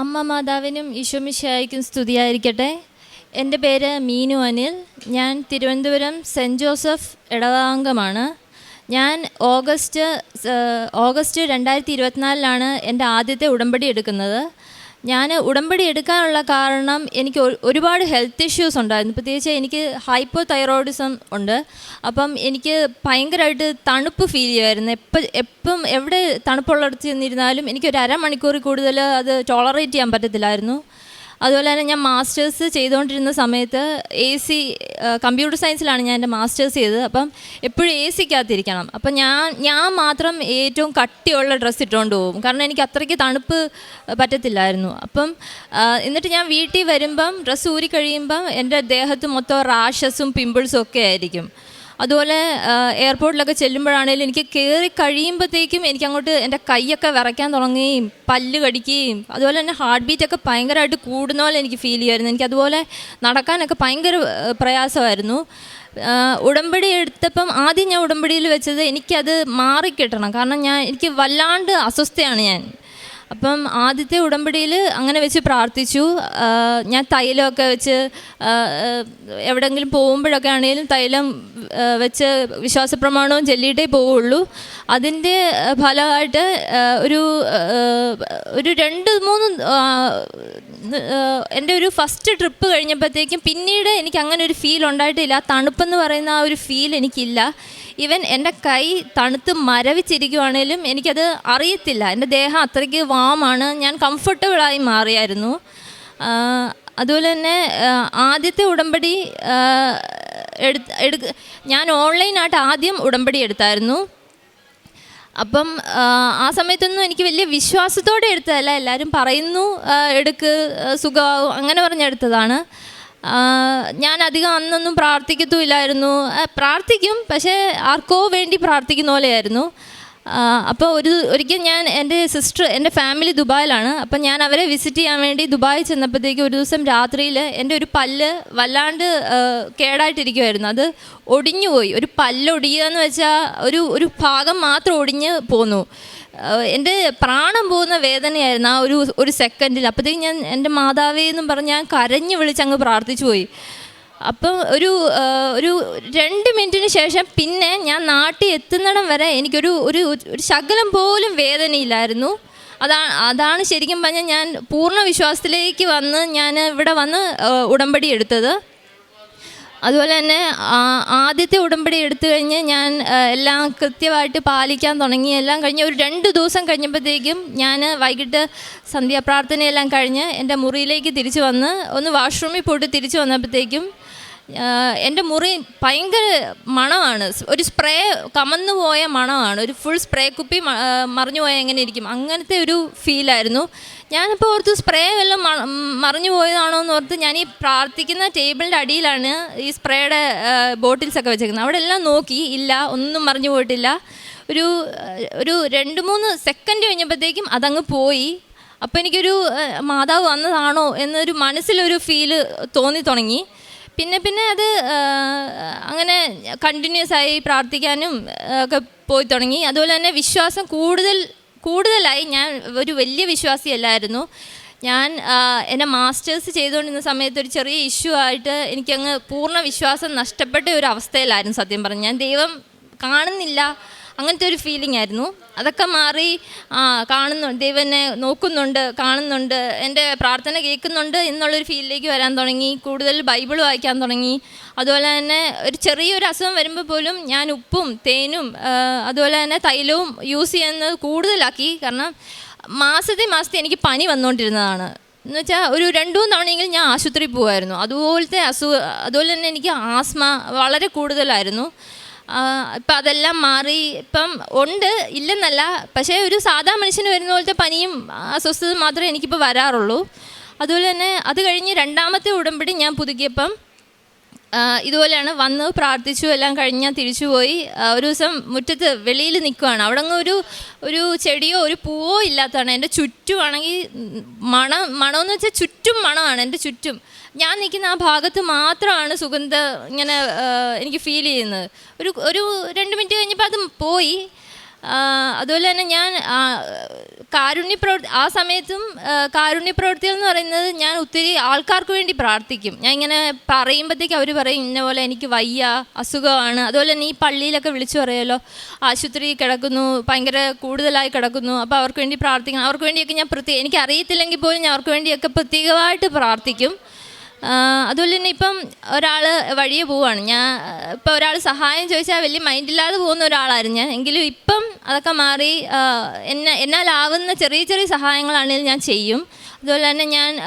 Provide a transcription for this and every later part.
അമ്മ മാതാവിനും ഈശോമിശായിക്കും സ്തുതിയായിരിക്കട്ടെ. എന്റെ പേര് മീനു അനിൽ. ഞാൻ തിരുവനന്തപുരം സെന്റ് ജോസഫ് ഇടവാംഗമാണ് ഞാൻ ഓഗസ്റ്റ് ഓഗസ്റ്റ് രണ്ടായിരത്തി ഇരുപത്തിനാലിലാണ് എന്റെ ആദ്യത്തെ ഉടമ്പടി എടുക്കുന്നത്. ഞാൻ ഉടമ്പടി എടുക്കാനുള്ള കാരണം എനിക്ക് ഒരുപാട് ഹെൽത്ത് ഇഷ്യൂസ് ഉണ്ടായിരുന്നു. പ്രത്യേകിച്ച് എനിക്ക് ഹൈപ്പോ തൈറോയിഡിസം ഉണ്ട്. അപ്പം എനിക്ക് ഭയങ്കരമായിട്ട് തണുപ്പ് ഫീൽ ചെയ്യുമായിരുന്നു എപ്പം എപ്പം എവിടെ തണുപ്പുള്ളിടത്ത് ചെന്നിരുന്നാലും എനിക്ക് ഒരു അരമണിക്കൂറിൽ കൂടുതൽ അത് ടോളറേറ്റ് ചെയ്യാൻ പറ്റത്തില്ലായിരുന്നു. അതുപോലെ തന്നെ ഞാൻ മാസ്റ്റേഴ്സ് ചെയ്തുകൊണ്ടിരുന്ന സമയത്ത് എ സി കമ്പ്യൂട്ടർ സയൻസിലാണ് ഞാൻ എന്റെ മാസ്റ്റേഴ്സ് ചെയ്തത്. അപ്പം എപ്പോഴും എ സിക്കകത്തിരിക്കണം അപ്പം ഞാൻ ഞാൻ മാത്രം ഏറ്റവും കട്ടിയുള്ള ഡ്രസ്സ് ഇട്ടുകൊണ്ട് പോകും. കാരണം എനിക്ക് അത്രയ്ക്ക് തണുപ്പ് പറ്റത്തില്ലായിരുന്നു. അപ്പം എന്നിട്ട് ഞാൻ വീട്ടിൽ വരുമ്പം ഡ്രസ്സ് ഊരി കഴിയുമ്പം എന്റെ ദേഹത്ത് മൊത്തം റാഷസും പിമ്പിൾസും ഒക്കെ ആയിരിക്കും. അതുപോലെ എയർപോർട്ടിലൊക്കെ ചെല്ലുമ്പോഴാണെങ്കിലും എനിക്ക് കയറി കഴിയുമ്പോഴത്തേക്കും എനിക്ക് അങ്ങോട്ട് എന്റെ കൈയൊക്കെ വിറയ്ക്കാൻ തുടങ്ങുകയും പല്ല് കടിക്കുകയും അതുപോലെ തന്നെ ഹാർട്ട് ബീറ്റ് ഒക്കെ ഭയങ്കരമായിട്ട് കൂടുന്ന പോലെ എനിക്ക് ഫീൽ ചെയ്യുമായിരുന്നു. എനിക്ക് അതുപോലെ നടക്കാനൊക്കെ ഭയങ്കര പ്രയാസമായിരുന്നു. ഉടമ്പടി എടുത്തപ്പം ആദ്യം ഞാൻ ഉടമ്പടിയിൽ വെച്ചത് എനിക്കത് മാറിക്കിട്ടണം. കാരണം ഞാൻ എനിക്ക് വല്ലാണ്ട് അസ്വസ്ഥയാണ് ഞാൻ. അപ്പം ആദ്യത്തെ ഉടമ്പടിയിൽ അങ്ങനെ വെച്ച് പ്രാർത്ഥിച്ചു. ഞാൻ തൈലമൊക്കെ വെച്ച് എവിടെയെങ്കിലും പോകുമ്പോഴൊക്കെ ആണെങ്കിലും തൈലം വെച്ച് വിശ്വാസ പ്രമാണവും ചൊല്ലിയിട്ടേ പോവുള്ളൂ. അതിന്റെ ഫലമായിട്ട് ഒരു ഒരു രണ്ട് മൂന്ന് എന്റെ ഒരു ഫസ്റ്റ് ട്രിപ്പ് കഴിഞ്ഞപ്പോഴത്തേക്കും പിന്നീട് എനിക്ക് അങ്ങനെ ഒരു ഫീൽ ഉണ്ടായിട്ടില്ല. തണുപ്പെന്ന് പറയുന്ന ആ ഒരു ഫീൽ എനിക്കില്ല. ഈവൻ എന്റെ കൈ തണുത്ത് മരവിച്ചിരിക്കുവാണേലും എനിക്കത് അറിയത്തില്ല. എന്റെ ദേഹം അത്രയ്ക്ക് വാമാണ് ഞാൻ കംഫർട്ടബിളായി മാറിയായിരുന്നു. അതുപോലെ തന്നെ ആദ്യത്തെ ഉടമ്പടി എടുത്ത് ഞാൻ ഓൺലൈനായിട്ട് ആദ്യം ഉടമ്പടി എടുത്തായിരുന്നു. അപ്പം ആ, സമയത്തൊന്നും എനിക്ക് വലിയ വിശ്വാസത്തോടെ എടുത്തതല്ല. എല്ലാവരും പറയുന്നു എടുക്ക് സുഖമാകും അങ്ങനെ പറഞ്ഞെടുത്തതാണ് ഞാൻ അധികം അന്നൊന്നും പ്രാർത്ഥിക്കത്തുമില്ലായിരുന്നു. പ്രാർത്ഥിക്കും പക്ഷേ ആർക്കോ വേണ്ടി പ്രാർത്ഥിക്കുന്ന പോലെയായിരുന്നു. അപ്പോൾ ഒരു ഒരിക്കൽ ഞാൻ എന്റെ സിസ്റ്റർ എന്റെ ഫാമിലി ദുബായിലാണ്. അപ്പം ഞാൻ അവരെ വിസിറ്റ് ചെയ്യാൻ വേണ്ടി ദുബായിൽ ചെന്നപ്പോഴത്തേക്ക് ഒരു ദിവസം രാത്രിയിൽ എന്റെ ഒരു പല്ല് വല്ലാണ്ട് കേടായിട്ടിരിക്കുമായിരുന്നു അത് ഒടിഞ്ഞു പോയി ഒരു പല്ല് ഒടിയുക എന്ന് വെച്ചാൽ ഒരു ഒരു ഭാഗം മാത്രം ഒടിഞ്ഞ് പോന്നു. എന്റെ പ്രാണം പോകുന്ന വേദനയായിരുന്നു ആ ഒരു ഒരു സെക്കൻഡിൽ അപ്പോഴത്തേക്കും ഞാൻ എന്റെ മാതാവേ എന്നും പറഞ്ഞ് ഞാൻ കരഞ്ഞു വിളിച്ച് അങ്ങ് പ്രാർത്ഥിച്ചു പോയി അപ്പം ഒരു ഒരു രണ്ട് മിനിറ്റിന് ശേഷം പിന്നെ ഞാൻ നാട്ടിൽ എത്തുന്നിടം വരെ എനിക്കൊരു ഒരു ഒരു ശകലം പോലും വേദനയില്ലായിരുന്നു. അതാണ് അതാണ് ശരിക്കും പറഞ്ഞാൽ ഞാൻ പൂർണ വിശ്വാസത്തിലേക്ക് വന്ന് ഞാൻ ഇവിടെ വന്ന് ഉടമ്പടി എടുത്തത്. അതുപോലെ തന്നെ ആദ്യത്തെ ഉടമ്പടി എടുത്തു കഴിഞ്ഞ് ഞാൻ എല്ലാം കൃത്യമായിട്ട് പാലിക്കാൻ തുടങ്ങി. എല്ലാം കഴിഞ്ഞ് ഒരു രണ്ട് ദിവസം കഴിഞ്ഞപ്പോഴത്തേക്കും ഞാൻ വൈകിട്ട് സന്ധ്യാപ്രാർത്ഥനയെല്ലാം കഴിഞ്ഞ് എന്റെ മുറിയിലേക്ക് തിരിച്ചു വന്ന് ഒന്ന് വാഷ്റൂമിൽ പോയിട്ട് തിരിച്ചു വന്നപ്പോഴത്തേക്കും എന്റെ മുറി ഭയങ്കര മണമാണ്. ഒരു സ്പ്രേ കമന്നു പോയ മണമാണ്. ഒരു ഫുൾ സ്പ്രേ കുപ്പി മറിഞ്ഞു പോയാൽ എങ്ങനെ ഇരിക്കും. അങ്ങനത്തെ ഒരു ഫീലായിരുന്നു ഞാനിപ്പോൾ ഓർത്ത് സ്പ്രേ വല്ലതും മറിഞ്ഞു പോയതാണോ എന്ന് ഓർത്ത് ഞാൻ ഈ പ്രാർത്ഥിക്കുന്ന ടേബിളിന്റെ അടിയിലാണ് ഈ സ്പ്രേയുടെ ബോട്ടിൽസ് ഒക്കെ വെച്ചേക്കുന്നത്. അവിടെ എല്ലാം നോക്കി ഇല്ല ഒന്നും മറിഞ്ഞു പോയിട്ടില്ല. ഒരു ഒരു രണ്ട് മൂന്ന് സെക്കൻഡ് കഴിഞ്ഞപ്പോഴത്തേക്കും അതങ്ങ് പോയി. അപ്പോൾ എനിക്കൊരു മാതാവ് വന്നതാണോ എന്നൊരു മനസ്സിലൊരു ഫീൽ തോന്നി തുടങ്ങി. പിന്നെ പിന്നെ അത് അങ്ങനെ കണ്ടിന്യൂസ് ആയി പ്രാർത്ഥിക്കാനും ഒക്കെ പോയി തുടങ്ങി. അതുപോലെ തന്നെ വിശ്വാസം കൂടുതൽ കൂടുതലായി ഞാൻ ഒരു വലിയ വിശ്വാസിയല്ലായിരുന്നു ഞാൻ എന്നെ മാസ്റ്റേഴ്സ് ചെയ്തുകൊണ്ടിരുന്ന സമയത്ത് ഒരു ചെറിയ ഇഷ്യൂ ആയിട്ട് എനിക്കങ്ങ് പൂർണ വിശ്വാസം നഷ്ടപ്പെട്ട ഒരു അവസ്ഥയിലായിരുന്നു സത്യം പറഞ്ഞു ഞാൻ ദൈവം കാണുന്നില്ല. അങ്ങനത്തെ ഒരു ഫീലിംഗ് ആയിരുന്നു. അതൊക്കെ മാറി ആ കാണുന്നു ദൈവനെ നോക്കുന്നുണ്ട് കാണുന്നുണ്ട് എന്റെ പ്രാർത്ഥന കേൾക്കുന്നുണ്ട് എന്നുള്ളൊരു ഫീലിലേക്ക് വരാൻ തുടങ്ങി കൂടുതൽ ബൈബിൾ വായിക്കാൻ തുടങ്ങി. അതുപോലെ തന്നെ ഒരു ചെറിയൊരു അസുഖം വരുമ്പോൾ പോലും ഞാൻ ഉപ്പും തേനും അതുപോലെ തന്നെ തൈലവും യൂസ് ചെയ്യുന്നത് കൂടുതലാക്കി. കാരണം മാസത്തെ മാസത്തെ എനിക്ക് പനി വന്നുകൊണ്ടിരുന്നതാണ്. എന്ന് വെച്ചാൽ ഒരു രണ്ടു മൂന്ന് തവണയെങ്കിലും ഞാൻ ആശുപത്രിയിൽ പോകുമായിരുന്നു. അതുപോലത്തെ അസുഖ അതുപോലെ തന്നെ എനിക്ക് ആസ്മ വളരെ കൂടുതലായിരുന്നു. ഇപ്പം അതെല്ലാം മാറി. ഇപ്പം ഉണ്ട് ഇല്ലെന്നല്ല. പക്ഷേ ഒരു സാധാ മനുഷ്യന് വരുന്ന പോലത്തെ പനിയും അസ്വസ്ഥത മാത്രമേ എനിക്കിപ്പോൾ വരാറുള്ളൂ. അതുപോലെ തന്നെ അത് കഴിഞ്ഞ് രണ്ടാമത്തെ ഉടമ്പടി ഞാൻ പുതുക്കിയപ്പം ഇതുപോലെയാണ് വന്ന് പ്രാർത്ഥിച്ചു എല്ലാം കഴിഞ്ഞ തിരിച്ചുപോയി ഒരു ദിവസം മുറ്റത്ത് വെളിയിൽ നിൽക്കുവാണ്. അവിടെ അങ്ങ് ഒരു ഒരു ചെടിയോ ഒരു പൂവോ ഇല്ലാത്തതാണ്. എന്റെ ചുറ്റുമാണെങ്കിൽ മണം മണമെന്ന് വെച്ചാൽ ചുറ്റും മണമാണ് എന്റെ ചുറ്റും. ഞാൻ നിൽക്കുന്ന ആ ഭാഗത്ത് മാത്രമാണ് സുഗന്ധ ഇങ്ങനെ എനിക്ക് ഫീൽ ചെയ്യുന്നത്. ഒരു ഒരു രണ്ട് മിനിറ്റ് കഴിഞ്ഞപ്പോൾ അത് പോയി. അതുപോലെ തന്നെ ഞാൻ കാരുണ്യ പ്രവൃത്തി ആ സമയത്തും കാരുണ്യ പ്രവൃത്തികൾ എന്ന് പറയുന്നത് ഞാൻ ഒത്തിരി ആൾക്കാർക്ക് വേണ്ടി പ്രാർത്ഥിക്കും. ഞാൻ ഇങ്ങനെ പറയുമ്പോഴത്തേക്ക് അവർ പറയും ഇന്ന പോലെ എനിക്ക് വയ്യ അസുഖമാണ്. അതുപോലെ തന്നെ ഈ പള്ളിയിലൊക്കെ വിളിച്ചു പറയുമല്ലോ ആശുപത്രി കിടക്കുന്നു ഭയങ്കര കൂടുതലായി കിടക്കുന്നു. അപ്പോൾ അവർക്ക് വേണ്ടി പ്രാർത്ഥിക്കണം. അവർക്ക് വേണ്ടിയൊക്കെ ഞാൻ പ്രത്യേക എനിക്ക് അറിയത്തില്ലെങ്കിൽ പോലും ഞാൻ അവർക്ക് വേണ്ടിയൊക്കെ പ്രത്യേകമായിട്ട് പ്രാർത്ഥിക്കും. അതുപോലെ തന്നെ ഇപ്പം ഒരാൾ വഴിയെ പോവാണ്. ഞാൻ ഇപ്പം ഒരാൾ സഹായം ചോദിച്ചാൽ വലിയ മൈൻഡില്ലാതെ പോകുന്ന ഒരാളായിരുന്നു ഞാൻ. എങ്കിലും ഇപ്പം അതൊക്കെ മാറി എന്നെ എന്നാലാവുന്ന ചെറിയ ചെറിയ സഹായങ്ങളാണെങ്കിലും ഞാൻ ചെയ്യും. അതുപോലെ തന്നെ ഞാൻ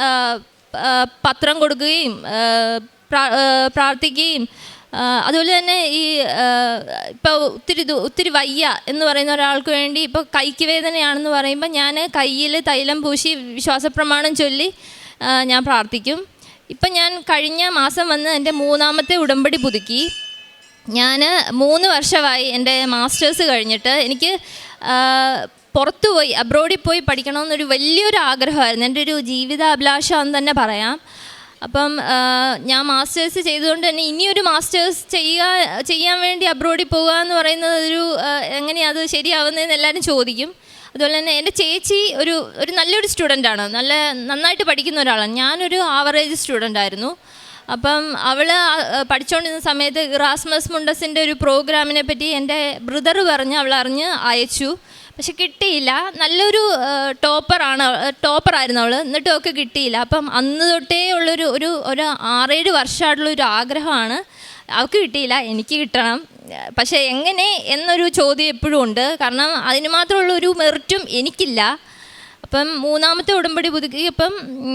പത്രം കൊടുക്കുകയും പ്രാ- പ്രാർത്ഥിക്കുകയും അതുപോലെ തന്നെ ഈ ഇപ്പോൾ ഒത്തിരി ഒത്തിരി വയ്യ എന്ന് പറയുന്ന ഒരാൾക്ക് വേണ്ടി ഇപ്പോൾ കൈക്ക് വേദനയാണെന്ന് പറയുമ്പോൾ ഞാൻ കയ്യിൽ തൈലം പൂശി വിശ്വാസപ്രമാണം ചൊല്ലി ഞാൻ പ്രാർത്ഥിക്കും. ഇപ്പം ഞാൻ കഴിഞ്ഞ മാസം വന്ന് എന്റെ മൂന്നാമത്തെ ഉടമ്പടി പുതുക്കി. ഞാൻ മൂന്ന് വർഷമായി എന്റെ മാസ്റ്റേഴ്സ് കഴിഞ്ഞിട്ട് എനിക്ക് പുറത്തു പോയി അബ്രോഡിൽ പോയി പഠിക്കണമെന്നൊരു വലിയൊരു ആഗ്രഹമായിരുന്നു. എന്റെ ഒരു ജീവിതാഭിലാഷം എന്ന് തന്നെ പറയാം. അപ്പം ഞാൻ മാസ്റ്റേഴ്സ് ചെയ്തുകൊണ്ട് തന്നെ ഇനിയൊരു മാസ്റ്റേഴ്സ് ചെയ്യുക ചെയ്യാൻ വേണ്ടി അബ്രോഡിൽ പോകുക എന്ന് പറയുന്നത് ഒരു എങ്ങനെയാണ് അത് ശരിയാവുന്നതെന്ന് എല്ലാവരും ചോദിക്കും. അതുപോലെ തന്നെ എന്റെ ചേച്ചി ഒരു ഒരു നല്ലൊരു സ്റ്റുഡന്റാണ്. നല്ല നന്നായിട്ട് പഠിക്കുന്ന ഒരാളാണ്. ഞാനൊരു ആവറേജ് സ്റ്റുഡന്റ് ആയിരുന്നു അപ്പം അവൾ പഠിച്ചുകൊണ്ടിരുന്ന സമയത്ത് ഇറാസ്മസ് മുണ്ടസിന്റെ ഒരു പ്രോഗ്രാമിനെ പറ്റി എന്റെ ബ്രദർ പറഞ്ഞ് അവൾ അറിഞ്ഞ് അയച്ചു. പക്ഷെ കിട്ടിയില്ല. നല്ലൊരു ടോപ്പറാണ് ടോപ്പറായിരുന്നു അവൾ എന്നിട്ടും ഒക്കെ കിട്ടിയില്ല. അപ്പം അന്ന് തൊട്ടേ ഉള്ളൊരു ഒരു ഒരു ആറേഴ് വർഷമായിട്ടുള്ള ഒരു ആഗ്രഹമാണ്. അവൾക്ക് കിട്ടിയില്ല. എനിക്ക് കിട്ടണം. പക്ഷേ എങ്ങനെ എന്നൊരു ചോദ്യം എപ്പോഴും ഉണ്ട്. കാരണം അതിന് മാത്രമുള്ള ഒരു മെറിറ്റും എനിക്കില്ല. അപ്പം മൂന്നാമത്തെ ഉടമ്പടി പുതുക്കിയപ്പം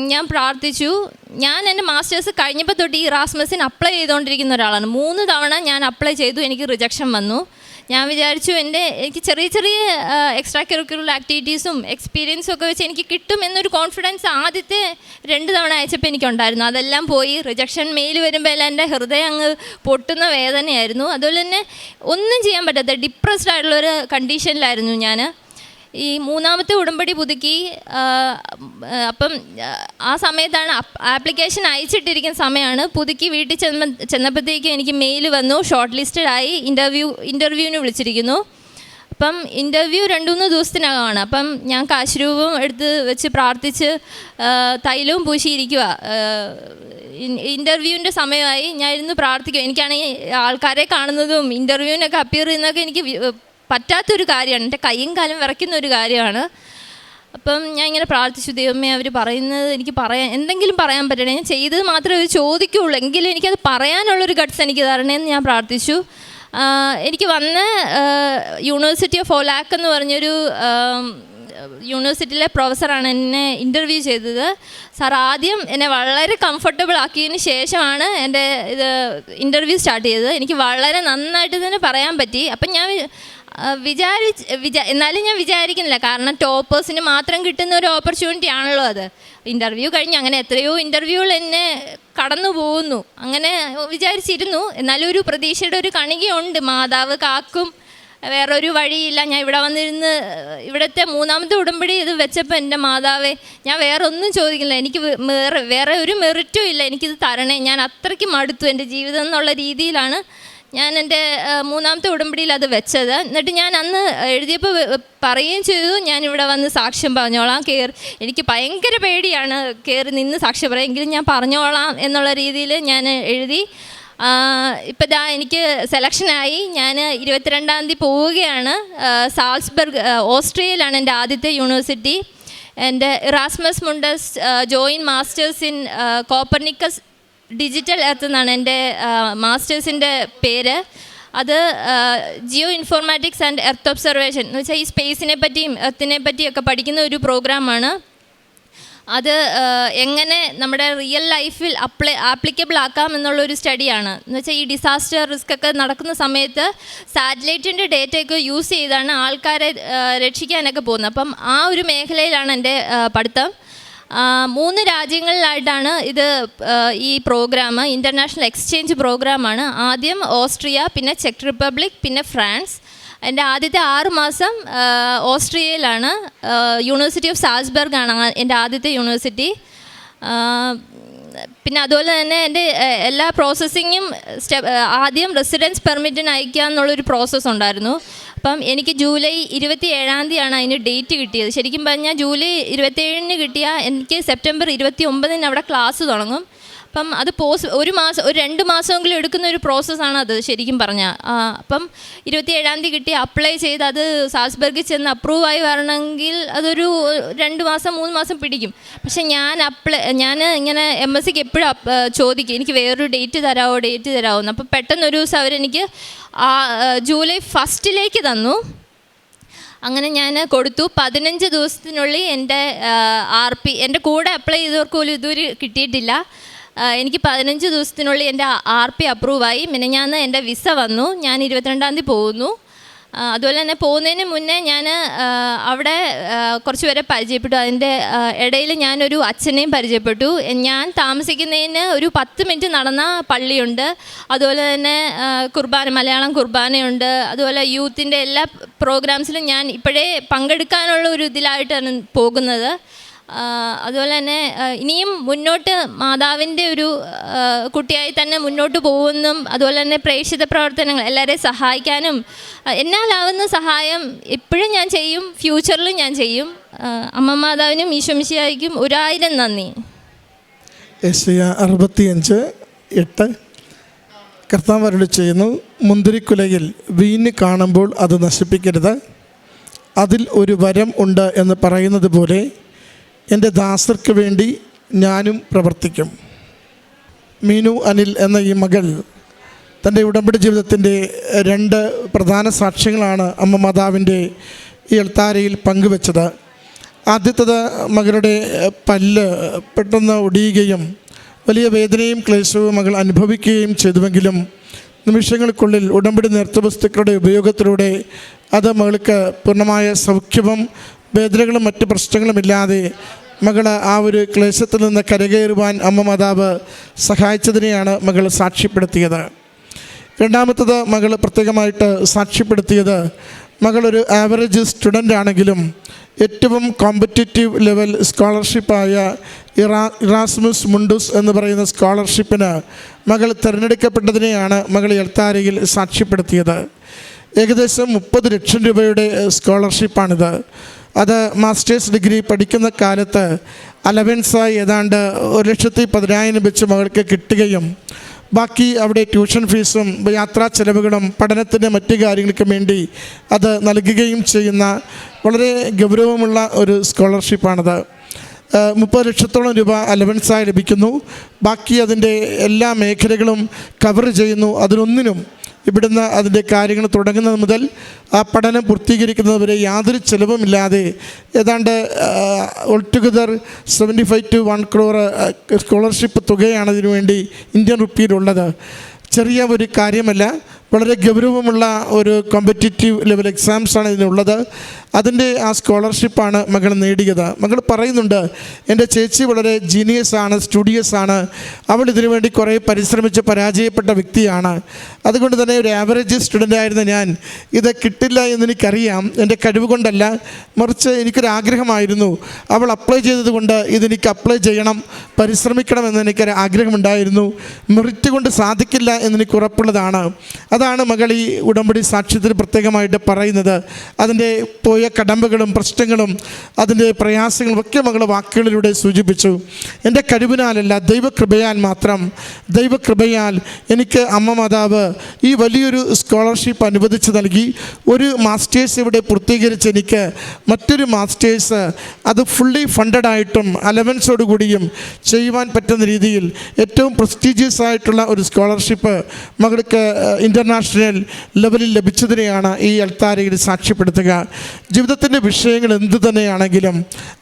ഞാൻ പ്രാർത്ഥിച്ചു. ഞാൻ എന്റെ മാസ്റ്റേഴ്സ് കഴിഞ്ഞപ്പോൾ തൊട്ട് ഈ റാസ്മസിന് അപ്ലൈ ചെയ്തുകൊണ്ടിരിക്കുന്ന ഒരാളാണ്. മൂന്ന് തവണ ഞാൻ അപ്ലൈ ചെയ്തു. എനിക്ക് റിജക്ഷൻ വന്നു. ഞാൻ വിചാരിച്ചു എന്റെ എനിക്ക് ചെറിയ ചെറിയ എക്സ്ട്രാ കരിക്കുലർ ആക്ടിവിറ്റീസും എക്സ്പീരിയൻസും ഒക്കെ വെച്ച് എനിക്ക് കിട്ടും എന്നൊരു കോൺഫിഡൻസ് ആദ്യത്തെ രണ്ട് തവണ അയച്ചപ്പോൾ എനിക്കുണ്ടായിരുന്നു. അതെല്ലാം പോയി. റിജക്ഷൻ മെയിൽ വരുമ്പോൾ എല്ലാം എന്റെ ഹൃദയം അങ്ങ് പൊട്ടുന്ന വേദനയായിരുന്നു. അതുപോലെ തന്നെ ഒന്നും ചെയ്യാൻ പറ്റാത്ത ഡിപ്രസ്ഡ് ആയിട്ടുള്ളൊരു കണ്ടീഷനിലായിരുന്നു ഞാൻ. ഈ മൂന്നാമത്തെ ഉടമ്പടി പുതുക്കി അപ്പം ആ, സമയത്താണ് ആപ്ലിക്കേഷൻ അയച്ചിട്ടിരിക്കുന്ന സമയമാണ് പുതുക്കി വീട്ടിൽ ചെന്ന ചെന്നപ്പോഴത്തേക്കും എനിക്ക് മെയിൽ വന്നു ഷോർട്ട് ലിസ്റ്റഡ് ആയി ഇന്റർവ്യൂ ഇന്റർവ്യൂവിന് വിളിച്ചിരിക്കുന്നു. അപ്പം ഇന്റർവ്യൂ രണ്ട് മൂന്ന് ദിവസത്തിനകമാണ്. അപ്പം ഞാൻ കാശുരൂപം എടുത്ത് വെച്ച് പ്രാർത്ഥിച്ച് തൈലവും പൂശിയിരിക്കുക ഇന്റർവ്യൂവിന്റെ സമയമായി ഞാൻ ഇരുന്ന് പ്രാർത്ഥിക്കും. എനിക്കാണെങ്കിൽ ആൾക്കാരെ കാണുന്നതും ഇന്റർവ്യൂവിനൊക്കെ അപ്പിയർ ചെയ്യുന്നതൊക്കെ എനിക്ക് പറ്റാത്തൊരു കാര്യമാണ്. എന്റെ കൈയും കാലും വിറയ്ക്കുന്ന ഒരു കാര്യമാണ്. അപ്പം ഞാൻ ഇങ്ങനെ പ്രാർത്ഥിച്ചു ദൈവമേ അവർ പറയുന്നത് എനിക്ക് പറയാൻ എന്തെങ്കിലും പറയാൻ പറ്റണേ. ഞാൻ ചെയ്തത് മാത്രമേ അവർ ചോദിക്കുകയുള്ളൂ എങ്കിലും എനിക്കത് പറയാനുള്ളൊരു ഗട്ട്സ് എനിക്ക് തരണേന്ന് ഞാൻ പ്രാർത്ഥിച്ചു. എനിക്ക് വന്ന് യൂണിവേഴ്സിറ്റി ഓഫ് ഒലാക്ക് എന്ന് പറഞ്ഞൊരു യൂണിവേഴ്സിറ്റിയിലെ പ്രൊഫസറാണ് എന്നെ ഇന്റർവ്യൂ ചെയ്തത്. സാർ ആദ്യം എന്നെ വളരെ കംഫർട്ടബിൾ ആക്കിയതിന് ശേഷമാണ് എന്റെ ഇത് ഇന്റർവ്യൂ സ്റ്റാർട്ട് ചെയ്തത്. എനിക്ക് വളരെ നന്നായിട്ട് തന്നെ പറയാൻ പറ്റി. അപ്പം ഞാൻ വിചാരിച്ച് വിചാ എന്നാലും ഞാൻ വിചാരിക്കുന്നില്ല. കാരണം ടോപ്പേഴ്സിന് മാത്രം കിട്ടുന്ന ഒരു ഓപ്പർച്യൂണിറ്റി ആണല്ലോ അത്. ഇന്റർവ്യൂ കഴിഞ്ഞ് അങ്ങനെ എത്രയോ ഇന്റർവ്യൂകൾ എന്നെ കടന്നു പോകുന്നു. അങ്ങനെ വിചാരിച്ചിരുന്നു. എന്നാലും ഒരു പ്രതീക്ഷയുടെ ഒരു കണികയുണ്ട്. മാതാവ് കാക്കും വേറൊരു വഴിയില്ല. ഞാൻ ഇവിടെ വന്നിരുന്ന് ഇവിടുത്തെ മൂന്നാമത്തെ ഉടമ്പടി ഇത് വെച്ചപ്പോൾ എന്റെ മാതാവേ ഞാൻ വേറെ ഒന്നും ചോദിക്കില്ല എനിക്ക് വേറെ വേറെ ഒരു മെറിറ്റും ഇല്ല. എനിക്കിത് തരണേ. ഞാൻ അത്രയ്ക്ക് മടുത്തു എന്റെ ജീവിതം എന്നുള്ള രീതിയിലാണ് ഞാൻ എന്റെ മൂന്നാമത്തെ ഉടമ്പടിയിൽ അത് വെച്ചത്. എന്നിട്ട് ഞാൻ അന്ന് എഴുതിയപ്പോൾ പറയുകയും ചെയ്തു. ഞാൻ ഇവിടെ വന്ന് സാക്ഷ്യം പറഞ്ഞോളാം കയറി എനിക്ക് ഭയങ്കര പേടിയാണ് കയറി നിന്ന് സാക്ഷ്യം പറയാം എങ്കിലും ഞാൻ പറഞ്ഞോളാം എന്നുള്ള രീതിയിൽ ഞാൻ എഴുതി. ഇപ്പം ഇതാ എനിക്ക് സെലക്ഷനായി ഞാൻ ഇരുപത്തിരണ്ടാം തീയതി പോവുകയാണ്. സാൾസ്ബർഗ് ഓസ്ട്രിയയിലാണ് എന്റെ ആദ്യത്തെ യൂണിവേഴ്സിറ്റി. എന്റെ Erasmus Mundus join masters in Copernicus digital earth എന്നാണ് എന്റെ മാസ്റ്റേഴ്സിന്റെ പേര്. അത് geoinformatics and earth observation എന്ന് വെച്ചാൽ ഈ സ്പേസിനെ പറ്റിയും എർത്തിനെ പറ്റിയൊക്കെ പഠിക്കുന്ന ഒരു പ്രോഗ്രാമാണ്. അത് എങ്ങനെ നമ്മുടെ റിയൽ ലൈഫിൽ അപ്ലൈ ആപ്ലിക്കബിൾ ആക്കാം എന്നുള്ളൊരു സ്റ്റഡിയാണ്. എന്ന് വെച്ചാൽ ഈ ഡിസാസ്റ്റർ റിസ്ക് ഒക്കെ നടക്കുന്ന സമയത്ത് സാറ്റലൈറ്റിന്റെ ഡേറ്റയൊക്കെ യൂസ് ചെയ്താണ് ആൾക്കാരെ രക്ഷിക്കാനൊക്കെ പോകുന്നത്. അപ്പം ആ ഒരു മേഖലയിലാണ് എന്റെ പഠിത്തം. മൂന്ന് രാജ്യങ്ങളിലായിട്ടാണ് ഇത് ഈ പ്രോഗ്രാം ഇന്റർനാഷണൽ എക്സ്ചേഞ്ച് പ്രോഗ്രാമാണ്. ആദ്യം ഓസ്ട്രിയ പിന്നെ ചെക്ക് റിപ്പബ്ലിക് പിന്നെ ഫ്രാൻസ്. എന്റെ ആദ്യത്തെ ആറ് മാസം ഓസ്ട്രിയയിലാണ്. യൂണിവേഴ്സിറ്റി ഓഫ് സാൽസ്ബർഗ് ആണ് എന്റെ ആദ്യത്തെ യൂണിവേഴ്സിറ്റി പിന്നെ അതുപോലെ തന്നെ എന്റെ എല്ലാ പ്രോസസ്സിങ്ങും സ്റ്റെപ്പ് ആദ്യം റെസിഡൻസ് പെർമിറ്റിന് അയക്കുക എന്നുള്ളൊരു പ്രോസസ്സ് ഉണ്ടായിരുന്നു. അപ്പം എനിക്ക് ജൂലൈ ഇരുപത്തി ഏഴാം തീയതിയാണ് അതിന് ഡേറ്റ് കിട്ടിയത്. ശരിക്കും പറഞ്ഞാൽ ജൂലൈ ഇരുപത്തേഴിന് കിട്ടിയ എനിക്ക് സെപ്റ്റംബർ ഇരുപത്തി ഒമ്പതിന് അവിടെ ക്ലാസ് തുടങ്ങും. അപ്പം അത് പോസ് ഒരു മാസം ഒരു രണ്ട് മാസമെങ്കിലും എടുക്കുന്ന ഒരു പ്രോസസ്സാണ് അത് ശരിക്കും പറഞ്ഞാൽ അപ്പം ഇരുപത്തി ഏഴാം തീയതി കിട്ടി അപ്ലൈ ചെയ്ത് അത് സാൽസ്ബർഗിൽ ചെന്ന് അപ്രൂവ് ആയി വരണമെങ്കിൽ അതൊരു രണ്ട് മാസം മൂന്ന് മാസം പിടിക്കും. പക്ഷേ ഞാൻ അപ്ലൈ ഞാൻ ഇങ്ങനെ എം എസ് സിക്ക് എപ്പോഴും ചോദിക്കും എനിക്ക് വേറൊരു ഡേറ്റ് തരാമോ ഡേറ്റ് തരാമോ എന്ന്. അപ്പോൾ പെട്ടെന്നൊരു ദിവസം അവരെനിക്ക് ജൂലൈ ഫസ്റ്റിലേക്ക് തന്നു. അങ്ങനെ ഞാൻ കൊടുത്തു. പതിനഞ്ച് ദിവസത്തിനുള്ളിൽ എന്റെ ആർ പി എന്റെ കൂടെ അപ്ലൈ ചെയ്തവർക്ക് പോലും ഇതുവരെ കിട്ടിയിട്ടില്ല. എനിക്ക് പതിനഞ്ച് ദിവസത്തിനുള്ളിൽ എന്റെ ആർ പി അപ്രൂവായി. ഞാൻ എന്റെ വിസ വന്നു. ഞാൻ ഇരുപത്തിരണ്ടാം തീയതി പോകുന്നു. അതുപോലെ തന്നെ പോകുന്നതിന് മുന്നേ ഞാൻ അവിടെ കുറച്ച് പേരെ പരിചയപ്പെട്ടു. അതിന്റെ ഇടയിൽ ഞാനൊരു അച്ഛനെയും പരിചയപ്പെട്ടു. ഞാൻ താമസിക്കുന്നതിന് ഒരു പത്ത് മിനിറ്റ് നടന്ന പള്ളിയുണ്ട്. അതുപോലെ തന്നെ കുർബാന മലയാളം കുർബാനയുണ്ട്. അതുപോലെ യൂത്തിന്റെ എല്ലാ പ്രോഗ്രാംസിലും ഞാൻ ഇപ്പോഴേ പങ്കെടുക്കാനുള്ള ഒരു ഇതിലായിട്ടാണ് പോകുന്നത്. അതുപോലെ തന്നെ ഇനിയും മുന്നോട്ട് മാതാവിന്റെ ഒരു കുട്ടിയായി തന്നെ മുന്നോട്ട് പോകുമെന്നും അതുപോലെ തന്നെ പ്രേക്ഷിത പ്രവർത്തനങ്ങൾ എല്ലാവരെയും സഹായിക്കാനും എന്നാലാവുന്ന സഹായം ഇപ്പോഴും ഞാൻ ചെയ്യും ഫ്യൂച്ചറിലും ഞാൻ ചെയ്യും. അമ്മ മാതാവിനും ഈശ്വംശിയായിരിക്കും ഒരായിരം നന്ദി. അറുപത്തിയഞ്ച് എട്ട്. കർത്താവ് ചെയ്യുന്നു മുന്തിരിക്കുലയിൽ വീഞ്ഞ് കാണുമ്പോൾ അത് നശിപ്പിക്കരുത്. അതിൽ ഒരു വരം ഉണ്ട് എന്ന് പറയുന്നത് പോലെ എന്റെ ദാസർക്ക് വേണ്ടി ഞാനും പ്രവർത്തിക്കും. മീനു അനിൽ എന്ന ഈ മകൾ തന്റെ ഉടമ്പടി ജീവിതത്തിന്റെ രണ്ട് പ്രധാന സാക്ഷ്യങ്ങളാണ് അമ്മ മാതാവിന്റെ ഈ എൾത്താരയിൽ പങ്കുവച്ചത്. ആദ്യത്തത് മകളുടെ പല്ല് പെട്ടെന്ന് ഒടിയുകയും വലിയ വേദനയും ക്ലേശവും മകൾ അനുഭവിക്കുകയും ചെയ്തുവെങ്കിലും നിമിഷങ്ങൾക്കുള്ളിൽ ഉടമ്പടി നേർത്തവസ്തുക്കളുടെ ഉപയോഗത്തിലൂടെ അത് മകൾക്ക് പൂർണമായ സൗഖ്യവും വേദനകളും മറ്റ് പ്രശ്നങ്ങളുമില്ലാതെ മകൾ ആ ഒരു ക്ലേശത്തിൽ നിന്ന് കരകയറുവാൻ അമ്മ മാതാവ് സഹായിച്ചതിനെയാണ് മകൾ സാക്ഷ്യപ്പെടുത്തിയത്. രണ്ടാമത്തത് മകൾ പ്രത്യേകമായിട്ട് സാക്ഷ്യപ്പെടുത്തിയത് മകളൊരു ആവറേജ് സ്റ്റുഡന്റ് ആണെങ്കിലും ഏറ്റവും കോമ്പറ്റേറ്റീവ് ലെവൽ സ്കോളർഷിപ്പായ ഇറാ ഇറാസ്മുസ് മുണ്ടുസ് എന്ന് പറയുന്ന സ്കോളർഷിപ്പിന് മകൾ തിരഞ്ഞെടുക്കപ്പെട്ടതിനെയാണ് മകൾ എൽത്താരയിൽ സാക്ഷ്യപ്പെടുത്തിയത്. ഏകദേശം മുപ്പത് ലക്ഷം രൂപയുടെ സ്കോളർഷിപ്പാണിത് അത് മാസ്റ്റേഴ്സ് ഡിഗ്രി പഠിക്കുന്ന കാലത്ത് അലവൻസായി ഏതാണ്ട് ഒരു ലക്ഷത്തി പതിനായിരം വെച്ച് മകൾക്ക് കിട്ടുകയും ബാക്കി അവിടെ ട്യൂഷൻ ഫീസും യാത്രാ ചെലവുകളും പഠനത്തിന്റെ മറ്റ് കാര്യങ്ങൾക്കും വേണ്ടി അത് നൽകുകയും ചെയ്യുന്ന വളരെ ഗൗരവമുള്ള ഒരു സ്കോളർഷിപ്പാണത് മുപ്പത് ലക്ഷത്തോളം രൂപ അലവൻസായി ലഭിക്കുന്നു. ബാക്കി അതിന്റെ എല്ലാ മേഖലകളും കവർ ചെയ്യുന്നു. അതിനൊന്നിനും ഇവിടുന്ന് അതിന്റെ കാര്യങ്ങൾ തുടങ്ങുന്നത് മുതൽ ആ പഠനം പൂർത്തീകരിക്കുന്നത് വരെ യാതൊരു ചിലവുമില്ലാതെ ഏതാണ്ട് all together seventy five to one crore scholarship തുകയാണ് ഇതിനു വേണ്ടി ഇന്ത്യൻ റുപ്പിയിലുള്ളത് ചെറിയ ഒരു കാര്യമല്ല വളരെ ഗൗരവമുള്ള ഒരു കോമ്പറ്റേറ്റീവ് ലെവൽ എക്സാംസാണ് ഇതിനുള്ളത്. അതിന്റെ ആ സ്കോളർഷിപ്പാണ് മകൾ നേടിയത്. മകൾ പറയുന്നുണ്ട് എന്റെ ചേച്ചി വളരെ ജീനിയസ് ആണ് സ്റ്റുഡിയസ് ആണ്. അവൾ ഇതിനു വേണ്ടി കുറേ പരിശ്രമിച്ച് പരാജയപ്പെട്ട വ്യക്തിയാണ്. അതുകൊണ്ട് തന്നെ ഒരു ആവറേജ് സ്റ്റുഡന്റ് ആയിരുന്ന ഞാൻ ഇത് കിട്ടില്ല എന്നെനിക്കറിയാം. എന്റെ കഴിവ് കൊണ്ടല്ല മറിച്ച് എനിക്കൊരാഗ്രഹമായിരുന്നു അവൾ അപ്ലൈ ചെയ്തതുകൊണ്ട് ഇതെനിക്ക് അപ്ലൈ ചെയ്യണം പരിശ്രമിക്കണം എന്ന് എനിക്കൊരു ആഗ്രഹമുണ്ടായിരുന്നു. മെറിറ്റ് കൊണ്ട് സാധിക്കില്ല എന്നെനിക്ക് ഉറപ്പുള്ളതാണ്. അതാണ് മകൾ ഈ ഉടമ്പടി സാക്ഷ്യത്തിൽ പ്രത്യേകമായിട്ട് പറയുന്നത്. അതിന്റെ പോയ കടമ്പകളും പ്രശ്നങ്ങളും അതിന്റെ പ്രയാസങ്ങളും ഒക്കെ മകൾ വാക്കുകളിലൂടെ സൂചിപ്പിച്ചു. എന്റെ കഴിവിനാലല്ല ദൈവകൃപയാൽ മാത്രം. ദൈവകൃപയാൽ എനിക്ക് അമ്മ മാതാവ് ഈ വലിയൊരു സ്കോളർഷിപ്പ് അനുവദിച്ച് നൽകി. ഒരു മാസ്റ്റേഴ്സ് ഇവിടെ പൂർത്തീകരിച്ച് എനിക്ക് മറ്റൊരു മാസ്റ്റേഴ്സ് അത് ഫുള്ളി ഫണ്ടഡ് ആയിട്ടും അലവൻസോട് കൂടിയും ചെയ്യുവാൻ പറ്റുന്ന രീതിയിൽ ഏറ്റവും പ്രസ്റ്റീജിയസ് ആയിട്ടുള്ള ഒരു സ്കോളർഷിപ്പ് മകൾക്ക് ഇന്റർനാഷണൽ ലെവലിൽ ലഭിച്ചതിനെയാണ് ഈ അൽത്താരയിൽ സാക്ഷ്യപ്പെടുത്തുക. ജീവിതത്തിന്റെ വിഷയങ്ങൾ എന്തു തന്നെയാണെങ്കിലും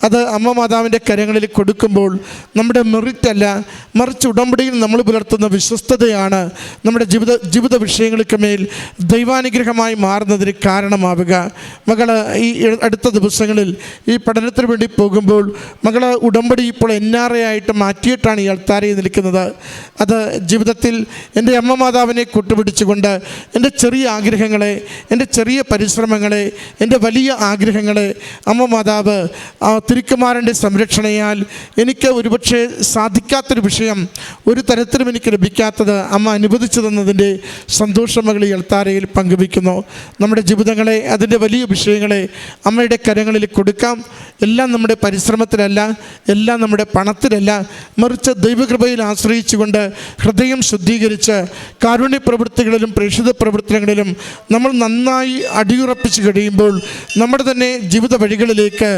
അത് അമ്മ മാതാവിന്റെ കരങ്ങളിൽ കൊടുക്കുമ്പോൾ നമ്മുടെ മെറിറ്റ് അല്ല മറിച്ച് ഉടമ്പടിയിൽ നമ്മൾ പുലർത്തുന്ന വിശ്വസ്തതയാണ് നമ്മുടെ ജീവിത ജീവിത വിഷയങ്ങൾക്ക് മേൽ ദൈവാനുഗ്രഹമായി മാറുന്നതിന് കാരണമാവുക. മകൾ ഈ അടുത്ത ദിവസങ്ങളിൽ ഈ പഠനത്തിന് വേണ്ടി പോകുമ്പോൾ മകൾ ഉടമ്പടി ഇപ്പോൾ എൻ ആർ എ ആയിട്ട് മാറ്റിയിട്ടാണ് ഈ അൾത്താരയിൽ നിൽക്കുന്നത്. അത് ജീവിതത്തിൽ എന്റെ അമ്മ മാതാവിനെ കൂട്ടുപിടിച്ചുകൊണ്ട് എന്റെ ചെറിയ ആഗ്രഹങ്ങളെ എന്റെ ചെറിയ പരിശ്രമങ്ങളെ എന്റെ വലിയ ആഗ്രഹങ്ങളെ അമ്മ മാതാവ് തിരുക്കുമാരന്റെ സംരക്ഷണയാൽ എനിക്ക് ഒരുപക്ഷെ സാധിക്കാത്തൊരു വിഷയം ഒരു തരത്തിലും എനിക്ക് ലഭിക്കാത്തത് അമ്മ അനുവദിച്ചു തന്നതിന്റെ സന്തോഷം മകൾ ഈ അൾത്താരയിൽ പങ്കുവയ്ക്കുന്നു. നമ്മുടെ ജീവിതങ്ങളെ അതിന്റെ വലിയ വിഷയങ്ങളെ അമ്മയുടെ കരങ്ങളിൽ കൊടുക്കാം. എല്ലാം നമ്മുടെ പരിശ്രമത്തിലല്ല എല്ലാം നമ്മുടെ പണത്തിലല്ല. മറിച്ച് ദൈവകൃപയിൽ ആശ്രയിച്ചുകൊണ്ട് ഹൃദയം ശുദ്ധീകരിച്ച് കാരുണ്യ പ്രവൃത്തികളിലും പ്രേക്ഷിത പ്രവർത്തനങ്ങളിലും നമ്മൾ നന്നായി അടിയുറപ്പിച്ച് കഴിയുമ്പോൾ നമ്മുടെ തന്നെ ജീവിത വഴികളിലേക്ക്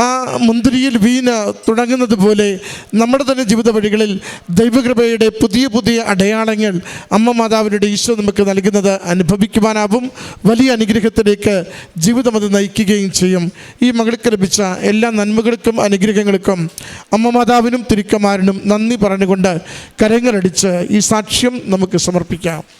ആ മുന്തിരിയിൽ വീന തുടങ്ങുന്നത് പോലെ നമ്മുടെ തന്നെ ജീവിത വഴികളിൽ ദൈവകൃപയുടെ പുതിയ പുതിയ അടയാളങ്ങൾ അമ്മ മാതാവിനുടെ ഈശോ നമുക്ക് നൽകുന്നത് അനുഭവിക്കുവാനാവും. വലിയ അനുഗ്രഹത്തിലേക്ക് ജീവിതം അത് നയിക്കുകയും ചെയ്യും. ഈ മകൾക്ക് ലഭിച്ച എല്ലാ നന്മകൾക്കും അനുഗ്രഹങ്ങൾക്കും അമ്മ മാതാവിനും തിരുക്കമാരനും നന്ദി പറഞ്ഞുകൊണ്ട് കരങ്ങളടിച്ച് ഈ സാക്ഷ്യം നമുക്ക് സമർപ്പിക്കാം.